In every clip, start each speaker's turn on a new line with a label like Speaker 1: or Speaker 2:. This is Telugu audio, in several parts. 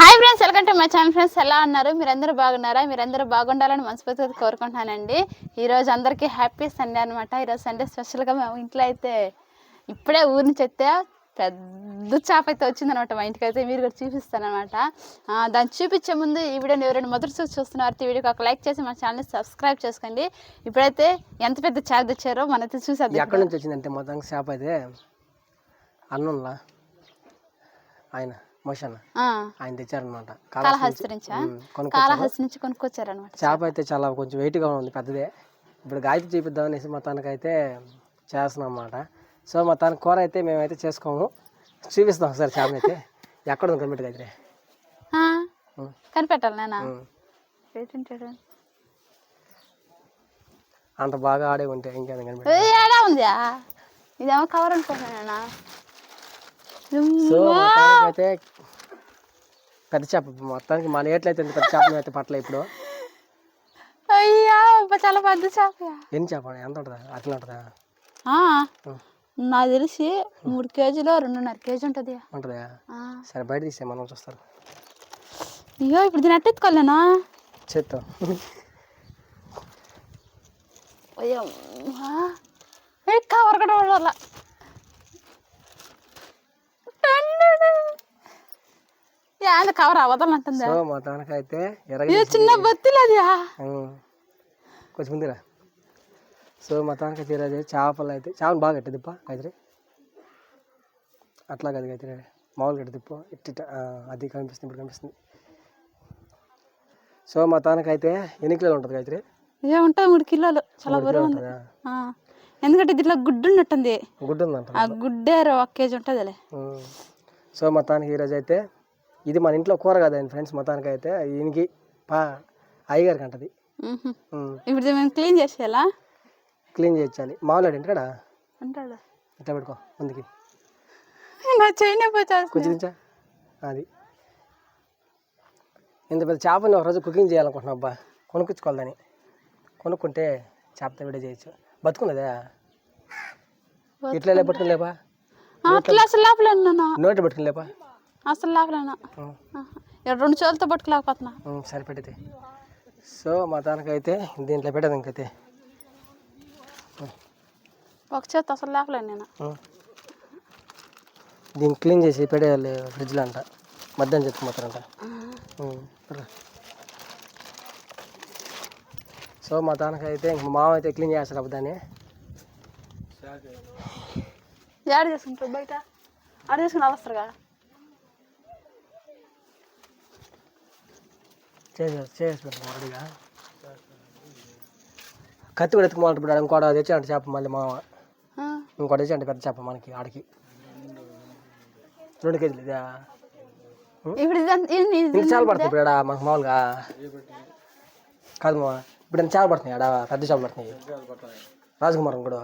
Speaker 1: Hi friends welcome to my channel friends. ఎలా ఉన్నారు? మీరందరూ బాగున్నారా? మీరందరూ బాగుండాలని మనస్ఫూర్తిగా కోరుకుంటున్నానండి. ఈరోజు అందరికీ హ్యాపీ సండే అనమాట ఈరోజు సండే స్పెషల్గా మేము ఇంట్లో అయితే ఇప్పుడే ఊరి నుంచి అయితే పెద్ద చేప అయితే వచ్చిందనమాట మా ఇంటికి అయితే. మీరు కూడా చూపిస్తానమాట దాన్ని చూపించే ముందు ఈ వీడియోని ఎవరైనా మొదటి చూసి చూస్తున్నారు ఈ వీడియోకి ఒక లైక్ చేసి మా ఛానల్ని సబ్స్క్రైబ్ చేసుకోండి. ఇప్పుడైతే ఎంత పెద్ద చేప తెచ్చారో మనైతే చూసేద్దాం
Speaker 2: ఎక్కడి నుంచి వచ్చిందంటే మొత్తం షాప్ అయితే అన్నంలా. ఆయన. మోషన్.
Speaker 1: ఆ,
Speaker 2: ఆయన తెచ్చారనమాట
Speaker 1: కాళహస్తి నుంచా. కాళహస్తి నుంచి కొనుక్కొచ్చారనమాట
Speaker 2: చేప అయితే చాలా కొంచెం వెయిట్గా ఉంది పెద్దదే. ఇప్పుడు గాయత్రి చూపిద్దాం అనేసి మొత్తానికి అయితే చేస్తున్నాం అన్నమాట సో మొత్తానికి కూర అయితే మేమైతే చేసుకోము. చూపిస్తాం ఒకసారి చేపని అయితే. ఎక్కడ ఉంది కనిపెట్టి గాయత్రి.
Speaker 1: కనిపెట్టాలి నేనా
Speaker 2: అంత బాగా ఆడే ఉంటే ఇంకేం కనిపెట్టి
Speaker 1: ఏ, ఏడా ఉందా? ఇదేమో కవర్ అనుకుంటున్నానా
Speaker 2: సో అయితే పెద్ద చేప మొత్తానికి మన ఏట్లయితే పెద్ద చేప అయితే పట్టలే ఇప్పుడు.
Speaker 1: అయ్యా చాలా పెద్ద చేపయా
Speaker 2: ఎన్ని చేప ఎంత ఉంటుందా? అట్లా ఉంటుందా.
Speaker 1: నాకు తెలిసి మూడు కేజీలు రెండున్నర కేజీ ఉంటుంది.
Speaker 2: ఉంటుందా. సరే బయట తీసే మనం చూస్తారు
Speaker 1: అయ్యో ఇప్పుడు దీని అట్టెత్తుకోలేనా
Speaker 2: చేత్తాం.
Speaker 1: కవర్ కూడా ఉండాల ఏంది కవర్ అవదాలంటుందా
Speaker 2: సో ఎరగ
Speaker 1: ఏ చిన్న బత్తిలేదా.
Speaker 2: కొంచెం ముందురా. సో మొత్తానికి అయితే ఈరోజు చేపలు అయితే చేపలు బాగా కట్టి అయితే అట్లా కదా అయితే మామూలు కట్టి తిప్పు ఇట్టి అది కనిపిస్తుంది ఇప్పుడు కనిపిస్తుంది. సో మొత్తానికి అయితే ఎన్ని కిలోలు ఉంటుంది గాయత్రి
Speaker 1: ఏ ఉంటుంది మూడు కిలోలు. చాలా బరువు ఉంది.
Speaker 2: ఉంటుందా?
Speaker 1: ఎందుకంటే దీంట్లో గుడ్డు ఉన్నట్టుంది.
Speaker 2: గుడ్డు ఉందంట
Speaker 1: ఆ గుడ్డేరు ఒక కేజీ ఉంటుందిలే.
Speaker 2: ఉమ్. సో మొత్తానికి ఈరోజు అయితే ఇది మన ఇంట్లో కూర కదండి ఫ్రెండ్స్ మొత్తానికి అయితే ఈయనకి పా అయ్యగారికి అంటది.
Speaker 1: ఇప్పుడు మేము క్లీన్ చేసేయాలా?
Speaker 2: క్లీన్ చేయించాలి. మామూలు ఇంటికాడ
Speaker 1: అంటాడు
Speaker 2: ఇట్లా పెట్టుకో ముందుకి. అది. ఇంత పెద్ద చేపని ఒక రోజు కుకింగ్ చేయాలనుకుంటున్నా అబ్బా. కొనుక్కొచ్చుకోవాలని. కొనుక్కుంటే చేపతో విడే చేయొచ్చు. బతుకున్నదే? ఇట్లా పట్టుకుని లేపా?
Speaker 1: అట్లా అసలు లేపలేను
Speaker 2: నోటి పట్టుకుని లేపా?
Speaker 1: అసలు. ఇక్కడ రెండు చేతులతో పట్టుకోలేకపోతున్నా
Speaker 2: ఉమ్, సరే పెట్టితే సో మొత్తానికైతే దీంట్లో పెట్టదు ఇంకైతే.
Speaker 1: ఒక చేతి అసలు లేపలేను నేను.
Speaker 2: దీన్ని క్లీన్ చేసి పెట్టేయాలి ఫ్రిడ్జ్లో అంట. మధ్యాహ్నం చెప్పుకోమంటారంట సో మొత్తానికైతే ఇంక మా మామ అయితే క్లీన్ చేస్తారు అబ్బదాన్ని
Speaker 1: ఏడ చేసుకుంటారు బయట? ఆడ చేసుకుని వస్తారుగా?
Speaker 2: చేసి చేసి పెట్టాం రెడీగా కత్తి కూడా ఎత్తుకుమాలంటే ఇప్పుడు ఇంకోటి తెచ్చాడు చేప మళ్ళీ మామ.
Speaker 1: ఆ,
Speaker 2: ఇంకోటి తెచ్చాడు పెద్ద చేప మనకి ఆడికి. రెండు కేజీలు ఇదా?
Speaker 1: ఇప్పుడు
Speaker 2: చాలా పడుతుంది ఇప్పుడు ఆడ మనకు మామూలుగా. కాదు మామ ఇప్పుడు ఎంత చాలా పడుతున్నాయి ఆడ పెద్ద చేపలు పడుతున్నాయి. రాజకుమారం కూడా.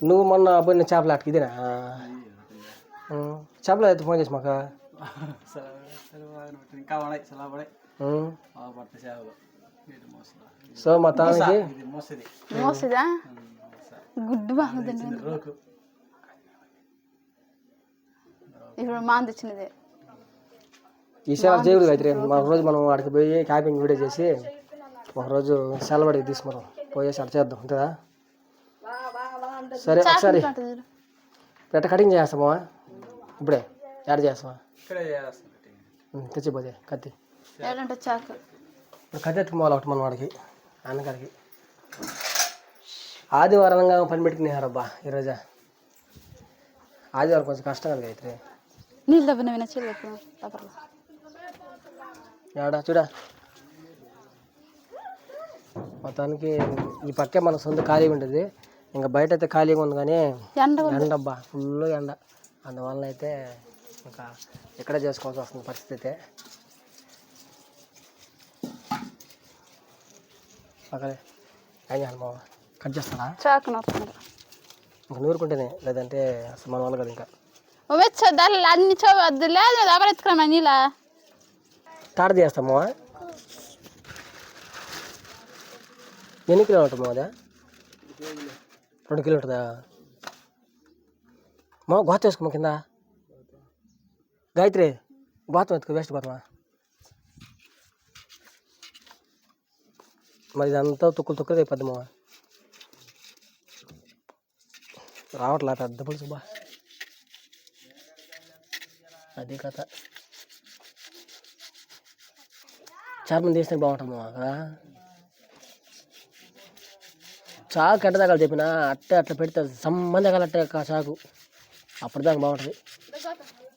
Speaker 2: నువ్వు మొన్న పోయిన చేపల ఆటకి ఇదేనా? చేపలు అయితే ఫోన్ చేసి మాకు. సో మొత్తానికి
Speaker 1: మోసిదా గుడ్డు బాగుందండి ఇప్పుడు మాన్ తెచ్చినది
Speaker 2: ఈసారి చేయకూడదు అయితే ఒక రోజు మనం అక్కడికి పోయి క్యాపింగ్ వీడియో చేసి ఒకరోజు సెలవుడికి తీసుకున్నాం పోయేసి అక్కడ చేద్దాం అంతేదా సరే ఒకసారి పెట్ట కటింగ్ చేస్తామా ఇప్పుడే యాడ్ చేస్తామా ఉం, తెచ్చిపోతే కత్తి.
Speaker 1: ఏడంటే చాకు.
Speaker 2: కత్తి ఎత్తుకోవాలి ఒకటి మన వాడికి అన్నగారికి ఆదివారంగా పని పెట్టుకునేవారబ్బా ఈరోజు ఆదివారం కొంచెం కష్టం కదా అయితే.
Speaker 1: నీళ్ళు దబ్బిన విన
Speaker 2: చూడా. మొత్తానికి ఈ పక్కే మన సొంత ఖాళీగా ఉంటుంది. ఇంకా బయట అయితే ఖాళీగా ఉంది కానీ
Speaker 1: ఎండ ఉంది.
Speaker 2: ఎండ అబ్బా ఫుల్ ఎండ. అందువల్ల అయితే ఇంకా ఇక్కడే చేసుకోవాల్సి వస్తుంది పరిస్థితి? అయితే పక్కనే. ఏం చేయాలి కట్ చేస్తారా?
Speaker 1: చాకు
Speaker 2: ఇంకా నూరుకుంటేనే లేదంటే అసలు మన వాళ్ళు కదా ఇంకా.
Speaker 1: వచ్చా దాని అన్ని చో లేదు ఎవరు ఎత్తుకురా నీళ్ళ
Speaker 2: తాడ చేస్తామా ఎన్ని కిలో ఉంటుంది అదే? రెండు కిలో ఉంటుందా? మా గోత వేసుకోమా కింద. గాయత్రి గోతం ఎత్తుకో వేస్ట్ గోతమా మరి ఇదంతా తుక్కులు తుక్కులు అయిపోద్ది మా రావట్లా పెద్ద పులుసు బా. అదే కథ. చేపలు తీస్తే బాగుంటుంది మా కదా? చాకు ఎట్ట తగాలి చెప్పినా అట్టే అట్లా పెడితే సంబంధం తగాలట్టే కా చాకు. అప్పుడు దాకా బాగుంటుంది.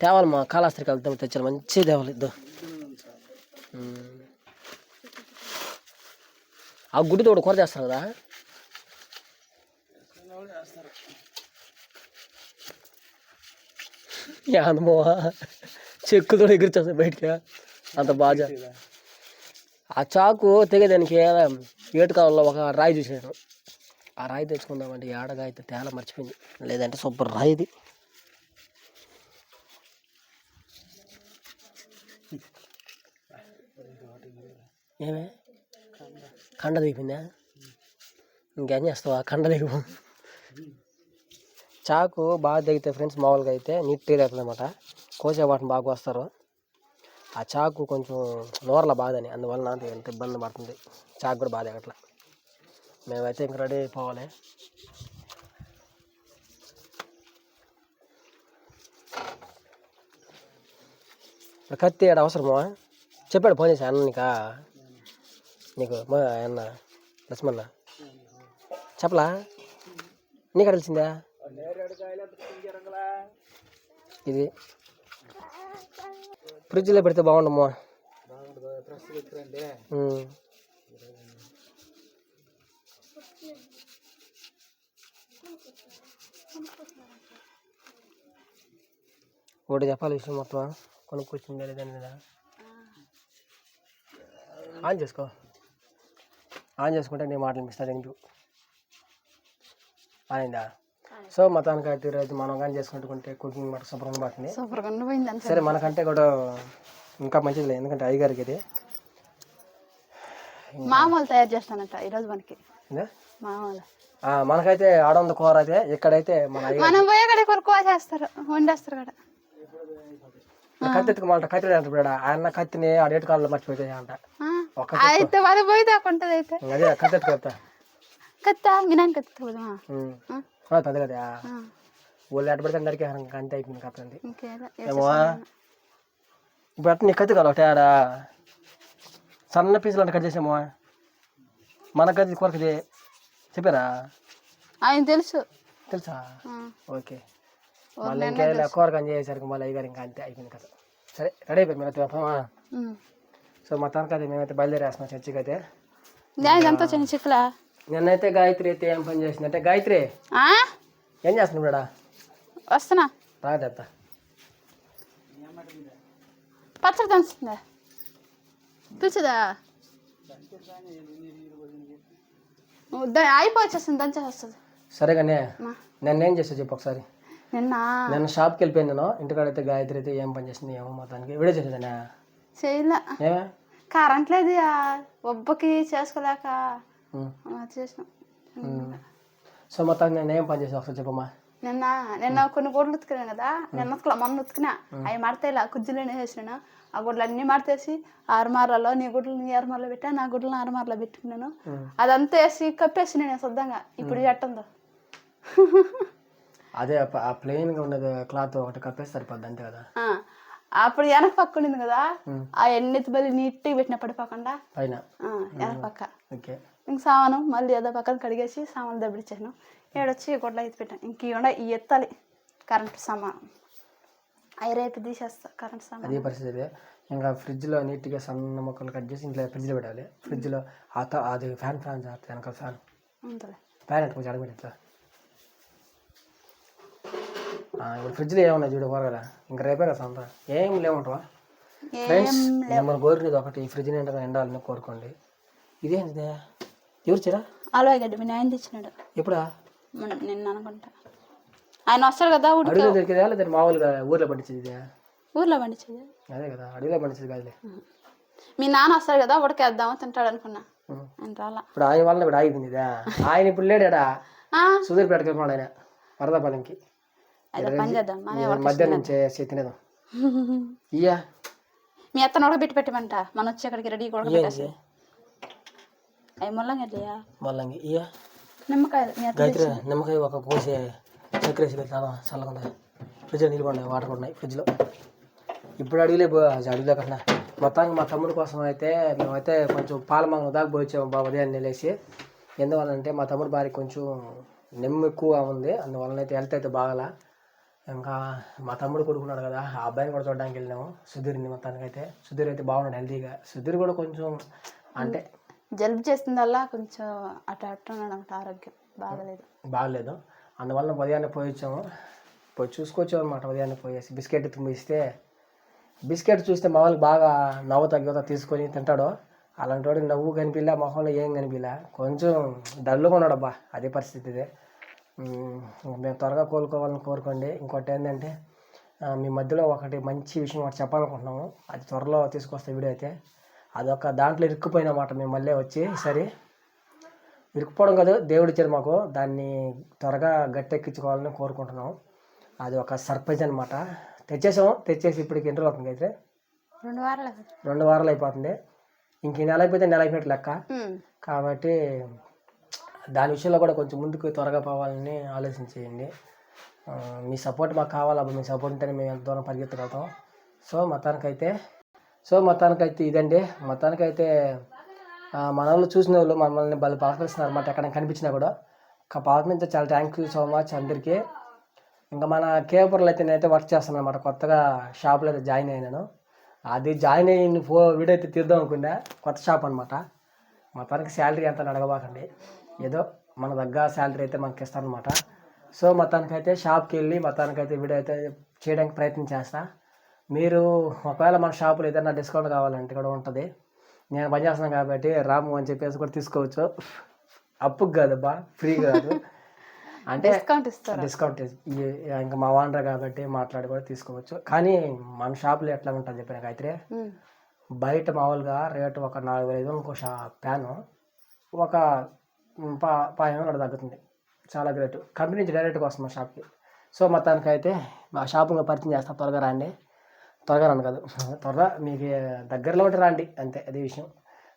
Speaker 2: తేవాలి మా కాళాస్త్రికి వెళ్తాం తెచ్చారు మంచి తేవాలి ఇద్దాం. ఆ గుడ్డితో కూడా కూర చేస్తారు కదా? యాదమో చెక్కుతో ఎగురుతుంది బయటికి. అంత బాగా ఆ చాకు తెగేదానికి ఏటు కాలంలో ఒక రాయి చూసాను ఆ రాయి తెచ్చుకుందామంటే ఏడగా అయితే తేల మర్చిపోయింది. లేదంటే సూపర్ రాయిది ఏమే? కండ దిగిపోయిందా ఇంకేం చేస్తావా? కండ దిగిపో చాకు బాగా దిగితే ఫ్రెండ్స్ మామూలుగా అయితే నీట్గా అవుతుంది అనమాట కోసే వాటిని బాగా వస్తారు ఆ చాకు కొంచెం నోరల బాధని అందువలన ఎంత ఇబ్బంది పడుతుంది. చాకు కూడా బాధ అట్లా మేమైతే ఇంక రెడీ అయిపోవాలి. కత్తి ఏడు అవసరమా? చెప్పాడు ఫోన్ చేసి అన్న నీకు? మా అన్న లక్ష్మణ చెప్పలా? నీకు తెలిసిందా? ఇది. ఫ్రిడ్జ్లో పెడితే బాగుండమ్మా. ఒకటి చెప్పాలి విషయం మొత్తం కొనుక్కొచ్చిందా లేదా ఆన్ చేసుకో. ఆన్ చేసుకుంటే నేను మాటలు మిస్తాను ఇంటూ అయిందా సో మొత్తానికి అయితే ఈరోజు మనం కానీ చేసుకుంటుంటే కుకింగ్ మాట శుభ్రంగా పడుతుంది సరే మనకంటే కూడా ఇంకా మంచిది ఎందుకంటే అయ్యగారికి ఇది.
Speaker 1: మామూలు తయారు చేస్తానంట ఈరోజు మనకి? మామూలు.
Speaker 2: ఆ, మనకైతే ఆడంద కూర అయితే ఇక్కడైతే మన
Speaker 1: మనం పోయే కడే కొరకు చేస్తారు వండేస్తారు కదా
Speaker 2: కత్తి ఎత్తుకోమంట కత్తి అంటాడు ఆయన కత్తిని ఆ డేట్ కాలంలో మర్చిపోతే అంట
Speaker 1: అయితే వాళ్ళు పోయి దాకుంటది అయితే.
Speaker 2: కత్త
Speaker 1: కత్తి
Speaker 2: కదా వాళ్ళు ఎట్ట పెడితే అందరికీ అంతే అయిపోయింది కత్తి అంది.
Speaker 1: ఇంకేదో
Speaker 2: ఏమో ఇప్పుడు అట్ట నీ కత్తి కాదు ఒకటే ఆడ. సన్న పీసులు అంటే కట్ చేసామో? మన కత్తి కొరకది. చెప్పారా?
Speaker 1: ఆయన తెలుసు.
Speaker 2: తెలుసా?
Speaker 1: ఆ.
Speaker 2: ఓకే. మళ్ళీ ఇంకే కూర కానీ చేసేసరికి మళ్ళీ అయ్యగారు ఇంకా అంతే అయిపోయింది కదా సరే రెడీ అయిపోయింది
Speaker 1: ఉమ్.
Speaker 2: సో మొత్తానికి అయితే మేమైతే బయలుదేరేస్తున్నాం చర్చికి అయితే.
Speaker 1: చిన్న చిక్కులా?
Speaker 2: నిన్నైతే గాయత్రి అయితే ఏం పని చేసిందంటే గాయత్రి
Speaker 1: ఆ?
Speaker 2: ఏం చేస్తున్నావు ఇక్కడ
Speaker 1: వస్తున్నా.
Speaker 2: రాదత్త
Speaker 1: పచ్చడి దంచుతుందా? పిలిచిదా? అయిపోవచ్చేస్తుంది దంచేస్తుంది
Speaker 2: సరే కానీ. నిన్న ఏం చేసావు చెప్పు ఒకసారి.
Speaker 1: నిన్న?
Speaker 2: నిన్న షాప్కి వెళ్ళిపోయింది నేను ఇంటికాడైతే గాయత్రి అయితే ఏం పని చేసింది ఏమో మొత్తానికి వీడియో చేసేదానా
Speaker 1: చేయలే. కరెంట్ లేదు ఒబ్బకి చేసుకోలేక చేసినాం.
Speaker 2: సో మొత్తానికి నేను ఏం పని చేసావు ఒకసారి చెప్పమ్మా?
Speaker 1: నిన్న నిన్న కొన్ని గుడ్లు ఉతికినాను కదా. నిన్న ఉతకలా మొన్న ఉతికినా. అవి మడతాయిలా కుజ్జులోనే వేసినాను ఆ గుడ్లు అన్ని మడతేసి ఆరుమార్లలో నీ గుడ్లు నీ ఆరుమార్లో పెట్టా నా గుడ్లు ఆరుమార్లో పెట్టుకున్నాను. అదంతా వేసి కప్పేసి నేను శుద్ధంగా ఇప్పుడు ఎట్టుందో?
Speaker 2: అదే ఆ ప్లెయిన్గా ఉన్నది క్లాత్ ఒకటి కప్పేసి సరిపోద్ది అంతే కదా?
Speaker 1: అప్పుడు వెనక పక్క ఉండింది కదా. ఆ. ఎన్నెత్తి బలి నీట్గా పెట్టిన పడిపోకుండా వెనక పక్క.
Speaker 2: ఓకే.
Speaker 1: ఇంక సామాను మళ్ళీ ఏదో పక్కన కడిగేసి సామాన్లు దబ్బిచ్చాను ఏడొచ్చి గుడ్ల ఎత్తి పెట్టాను. ఇంక ఇవ్వండి ఈ ఎత్తాలి కరెంట్ సామాను. అవి రేపు తీసేస్తా కరెంట్ సామాన్.
Speaker 2: అదే పరిస్థితి ఇంకా ఫ్రిడ్జ్లో నీట్గా సన్న మొక్కలు కట్ చేసి ఇంట్లో ఫ్రిడ్జ్లో పెట్టాలి. ఫ్రిడ్జ్లో అది ఫ్యాన్ ఫ్యాన్ చేస్తాయి వెనకాల ఫ్యాన్. ఫ్యాన్ ఎట్టు కొంచెం అడగండి ఇట్లా. ఆ, ఇప్పుడు ఫ్రిడ్జ్లో ఏమన్నా చూడు కదా ఇంకా రేపే కదా అంతా ఏం లేవంటవా? ఫ్రెండ్స్ మిమ్మల్ని కోరినది ఒకటి ఈ ఫ్రిడ్జ్ నిండా ఎండాలని కోరుకోండి. ఇదేంటిదే? ఎవరు చీరా
Speaker 1: అలవై గడ్డి మీ నాయన తెచ్చినాడు.
Speaker 2: ఎప్పుడా?
Speaker 1: నిన్న అనుకుంటా. ఆయన వస్తాడు కదా
Speaker 2: అడవిలో దొరికేదా? లేదా మామూలుగా ఊర్లో పండించేది?
Speaker 1: ఊర్లో పండించేది.
Speaker 2: అదే కదా అడవిలో పండించేది కాదులే.
Speaker 1: మీ నాన్న వస్తాడు కదా ఉడకేద్దామా తింటాడు అనుకున్నా. ఆయన రాలా.
Speaker 2: ఇప్పుడు ఆయన వల్ల ఇప్పుడు ఆగిపోయింది ఆయన ఇప్పుడు లేడాడా?
Speaker 1: ఆ,
Speaker 2: సుధీర్ పెట్టుకెళ్ళిపోయాడు ఆయన వరదాపాలెంకి.
Speaker 1: అయితే పని చేద్దాం.
Speaker 2: మధ్యాహ్నం నుంచి చేసి తినేదాం ఇయ్యా.
Speaker 1: మీ అత్తను ఉడకబెట్టి పెట్టమంట. మనం వచ్చి అక్కడికి రెడీ కూడా పెట్టేసి అవి ముల్లంగా
Speaker 2: ఇయ్యా? గాయత్రి నిమ్మకాయ ఒక కోసి చక్కెర వేసి పెట్టి చాలా చల్లగా ఉంది ఫ్రిడ్జ్లో నీళ్ళు ఉన్నాయి వాటర్ ఉన్నాయి ఫ్రిడ్జ్లో. ఇప్పుడు అడిగిలే అడిగిలే కన్నా మొత్తానికి మా తమ్ముడు కోసం అయితే మేమైతే కొంచెం పాల మంగళం దాకా పోయించాము బాబు ఉదయాన్నే లేచి ఎందువల్లంటే మా తమ్ముడు భార్య కొంచెం నెమ్ము ఎక్కువగా ఉంది అందువలన అయితే హెల్త్ అయితే బాగాల. ఇంకా మా తమ్ముడు కొడుకున్నాడు కదా ఆ అబ్బాయిని కూడా చూడడానికి వెళ్ళినాము. సుధీర్ని మొత్తానికి అయితే సుధీర్ అయితే బాగున్నాడు హెల్తీగా. సుధీర్ కూడా కొంచెం అంటే
Speaker 1: జలుబు చేసిందల్లా కొంచెం అటు అటు అంట ఆరోగ్యం బాగలేదు.
Speaker 2: బాగలేదు. అందువల్ల ఉదయాన్నే పోయి వచ్చాము. పోయి చూసుకొచ్చాము అనమాట ఉదయాన్నే పోయేసి. బిస్కెట్ తుమ్మిస్తే బిస్కెట్ చూస్తే మా వాళ్ళకి బాగా నవ్వు తగ్గుతా తీసుకొని తింటాడు. అలాంటి వాడికి నవ్వు కనిపిలా మొహంలో ఏం కనిపిలా. కొంచెం డల్గా ఉన్నాడు అబ్బా అదే పరిస్థితి ఇదే మేము త్వరగా కోలుకోవాలని కోరుకోండి. ఇంకోటి ఏంటంటే మీ మధ్యలో ఒకటి మంచి విషయం ఒకటి చెప్పాలనుకుంటున్నాము. అది త్వరలో తీసుకొస్తే వీడియో అయితే. అదొక దాంట్లో ఇరుక్కుపోయినమాట మేము మళ్ళీ వచ్చి సరే ఇరుక్కుపోవడం కాదు దేవుడు ఇచ్చాడు మాకు. దాన్ని త్వరగా గట్టెక్కించుకోవాలని కోరుకుంటున్నాం అది ఒక సర్ప్రైజ్ అనమాట తెచ్చేసాం తెచ్చేసి ఇప్పటికి ఎన్ని రోజులు అవుతుంది అయితే?
Speaker 1: రెండు వారాలు
Speaker 2: రెండు వారాలు అయిపోతుంది. ఇంక నెల అయిపోతే నెల అయిపోయినట్టు లెక్క. కాబట్టి దాని విషయంలో కూడా కొంచెం ముందుకు త్వరగా పోవాలని ఆలోచించేయండి. మీ సపోర్ట్ మాకు కావాలి? అప్పుడు మీ సపోర్ట్ ఉంటేనే మేము ఎంత దూరం పరిగెత్తగలుగుతాం? సో మొత్తానికైతే సో మొత్తానికైతే ఇదండి. మొత్తానికైతే ఆ, మన వాళ్ళు చూసిన వాళ్ళు మమ్మల్ని వాళ్ళు పలకరిస్తున్నారు అనమాట ఎక్కడ కనిపించినా కూడా. ఒక చాలా థ్యాంక్ యూ సో మచ్ అందరికీ. ఇంకా మన కేపర్లో అయితే నేనైతే వర్క్ చేస్తాను అనమాట కొత్తగా షాప్లో అయితే జాయిన్ అయినాను. అది జాయిన్ అయిన ఫో వీడియో అయితే తీద్దాం అనుకున్నా. కొత్త షాప్ అనమాట మొత్తానికి శాలరీ ఎంత అడగబాకండి. ఏదో మన దగ్గర శాలరీ అయితే మనకి ఇస్తారనమాట సో మొత్తానికి అయితే షాప్కి వెళ్ళి మొత్తానికి అయితే వీడియో అయితే చేయడానికి ప్రయత్నం చేస్తా. మీరు ఒకవేళ మన షాపులో ఏదైనా డిస్కౌంట్ కావాలంటే కూడా ఉంటుంది. నేను పని చేస్తున్నాను కాబట్టి రాము అని చెప్పేసి కూడా తీసుకోవచ్చు. అప్పుకి కాదబ్బా ఫ్రీ కాదు. అంటే
Speaker 1: డిస్కౌంట్ ఇస్తారు?
Speaker 2: డిస్కౌంట్ ఇంకా మా వాండర్ కాబట్టి మాట్లాడి కూడా తీసుకోవచ్చు. కానీ మన షాప్లో ఎట్లా ఉంటుంది చెప్పిన అయితే
Speaker 1: ఉమ్.
Speaker 2: బయట మామూలుగా రేటు ఒక నాలుగు ఐదు ఇంకో షా ప్యాను. ఒక పా పాయ అక్కడ తగ్గుతుంది. చాలా గ్రేట్ కంపెనీ నుంచి డైరెక్ట్గా వస్తుంది మా షాప్కి సో మొత్తానికి అయితే మా షాపులో పరిచయం చేస్తా త్వరగా రండి. త్వరగా రాను కాదు. త్వరగా మీకు దగ్గరలో ఒకటి రండి అంతే అదే విషయం.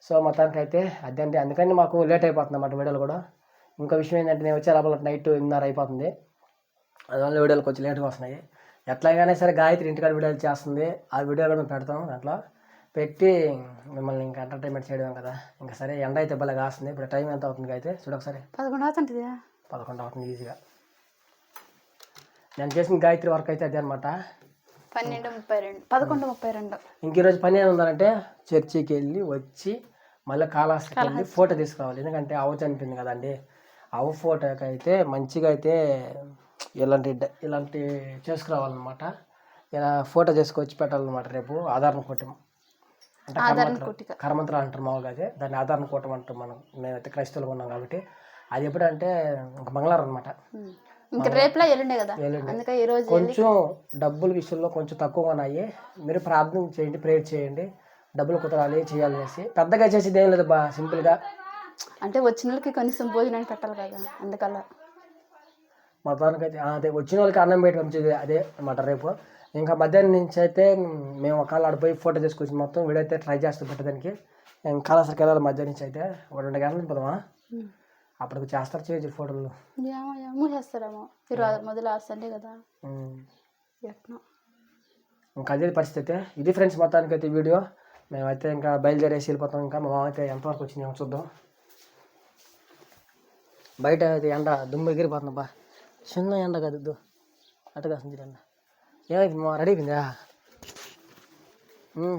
Speaker 2: సో మొత్తానికి అయితే అదే అంటే అందుకని మాకు లేట్ అయిపోతుంది అన్నమాట వీడియోలు కూడా. ఇంకో విషయం ఏంటంటే నేను వచ్చే లోపల నైట్ ఎనిమిదిన్నర అయిపోతుంది. అందువల్ల వీడియోలు కొంచెం లేట్గా వస్తున్నాయి. ఎట్లాగైనా సరే గాయత్రి ఇంటికాడ వీడియోలు చేస్తుంది. ఆ వీడియో కూడా మేము పెడతాం దాంట్లో. పెట్టి మిమ్మల్ని ఇంకా ఎంటర్టైన్మెంట్ చేయడం కదా. ఇంకా సరే ఎండ అయితే భలే కాస్తుంది. ఇప్పుడు టైం ఎంత అవుతుంది అయితే? చూడు ఒకసారి.
Speaker 1: పదకొండు అవుతుంటుంది
Speaker 2: పదకొండు అవుతుంది ఈజీగా. నేను చేసిన గాయత్రి వర్క్ అయితే అదే అనమాట
Speaker 1: పన్నెండు ముప్పై రెండు. పదకొండు ముప్పై రెండు.
Speaker 2: ఇంక ఈరోజు పని ఉందంటే చర్చికి వెళ్ళి వచ్చి మళ్ళీ కాళహస్తికి వెళ్ళి ఫోటో తీసుకురావాలి. ఎందుకంటే ఆవు చనిపోయింది కదండి. ఆవు ఫోటోకి అయితే మంచిగా అయితే ఇలాంటి ఇలాంటి చేసుకురావాలన్నమాట. ఇలా ఫోటో చేసుకొచ్చి పెట్టాలన్నమాట రేపు. ఆధారం కొట్టం కర్మంత్రం- కర్మంత్రం అంటారు మామూలుగా అదే దాన్ని ఆధారం కూటం అంటాం మనం. మేమైతే క్రైస్తవులు ఉన్నాం కాబట్టి. అది ఎప్పుడంటే ఇంక మంగళవారం అనమాట.
Speaker 1: ఇంకా రేపులా ఎల్లుండే కదా. అందుకే ఈ రోజు
Speaker 2: కొంచెం డబ్బుల విషయంలో కొంచెం తక్కువ ఉన్నాయి. మీరు ప్రార్థన చేయండి ప్రేయర్ చేయండి. డబ్బులు కుదరాలి చేయాలి అనేసి. పెద్దగా చేసేది ఏం లేదు బా సింపుల్గా
Speaker 1: అంటే వచ్చిన వాళ్ళకి కనీసం భోజనాన్ని పెట్టాలి కదా? అందుకల్లా
Speaker 2: మొత్తానికి అయితే అదే వచ్చిన వాళ్ళకి అన్నం పెట్టి పంపించేది అదే అన్నమాట రేపు. ఇంకా మధ్యాహ్నం నుంచి అయితే మేము ఒకవేళ ఆడిపోయి ఫోటో తీసుకొచ్చి మొత్తం వీడియో అయితే ట్రై చేస్తాం పెట్టడానికి ఇంకా కళాసరికి వెళ్ళాలి మధ్యాహ్నం నుంచి అయితే ఒక రెండు గంటలు పోదామా. అప్పటికి చేస్తారు చేయొచ్చు ఫోటోలు
Speaker 1: ఏమో ఏమో మొదలు సండే కదా. ఎట్నో.
Speaker 2: ఇంకా అదే పరిస్థితి అయితే. ఇది ఫ్రెండ్స్ మొత్తానికి అయితే వీడియో. మేమైతే ఇంకా బయలుదేరేసి వెళ్ళిపోతాం. ఇంకా మా అయితే ఎంతవరకు వచ్చింది ఏమో చూద్దాం. బయట అయితే ఎండ దుమ్ము ఎగిరిపోతుంది బా చిన్న ఎండ కాదు అటు కాస్తుంది ఎండ ఏమైంది మా రెడీ అయిపోయిందా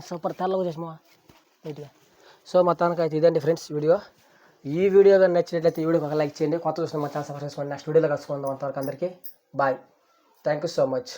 Speaker 2: సూపర్ తెల్లగా చేసి మా. నీట్గా. సో మొత్తానికి అయితే ఇదండి ఫ్రెండ్స్ వీడియో. ఈ వీడియో కానీ నచ్చినట్లయితే ఈ వీడియోకి ఒక లైక్ చేయండి. కొత్త చూసిన మా ఛాన్స్ సబ్స్క్రైబ్ చేసుకోండి. నెక్స్ట్ వీడియోలో కలుసుకుందాం అంతవరకు అందరికీ. Bye. Thank you so much.